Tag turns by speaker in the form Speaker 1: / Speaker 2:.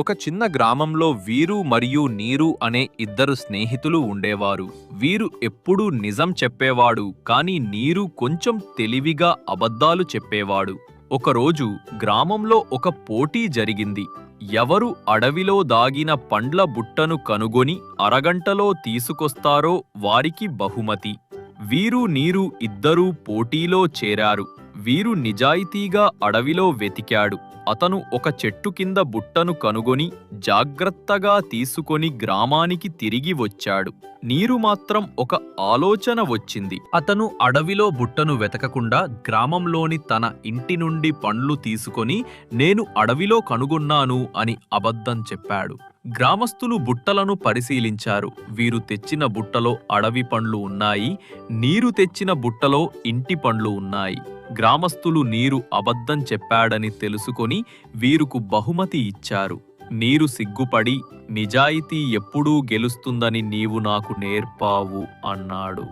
Speaker 1: ఒక చిన్న గ్రామంలో వీరు మరియు నీరు అనే ఇద్దరు స్నేహితులు ఉండేవారు. వీరు ఎప్పుడూ నిజం చెప్పేవాడు కానీ నీరు కొంచెం తెలివిగా అబద్ధాలు చెప్పేవాడు. ఒకరోజు గ్రామంలో ఒక పోటీ జరిగింది. ఎవరు అడవిలో దాగిన పండ్ల బుట్టను కనుగొని అరగంటలో తీసుకొస్తారో వారికి బహుమతి. వీరు నీరు ఇద్దరూ పోటీలో చేరారు. వీరు నిజాయితీగా అడవిలో వెతికాడు. అతను ఒక చెట్టు కింద బుట్టను కనుగొని జాగ్రత్తగా తీసుకొని గ్రామానికి తిరిగి వచ్చాడు. నీరు మాత్రం ఒక ఆలోచన వచ్చింది. అతను అడవిలో బుట్టను వెతకకుండా గ్రామంలోని తన ఇంటి నుండి పండ్లు తీసుకొని నేను అడవిలో కనుగొన్నాను అని అబద్ధం చెప్పాడు. గ్రామస్తులు బుట్టలను పరిశీలించారు. వీరు తెచ్చిన బుట్టలో అడవి పండ్లు ఉన్నాయి. నీరు తెచ్చిన బుట్టలో ఇంటి పండ్లు ఉన్నాయి. గ్రామస్తులు నీరు అబద్ధం చెప్పాడని తెలుసుకొని వీరుకు బహుమతి ఇచ్చారు. నీరు సిగ్గుపడి నిజాయితీ ఎప్పుడూ గెలుస్తుందని నీవు నాకు నేర్పావు అన్నాడు.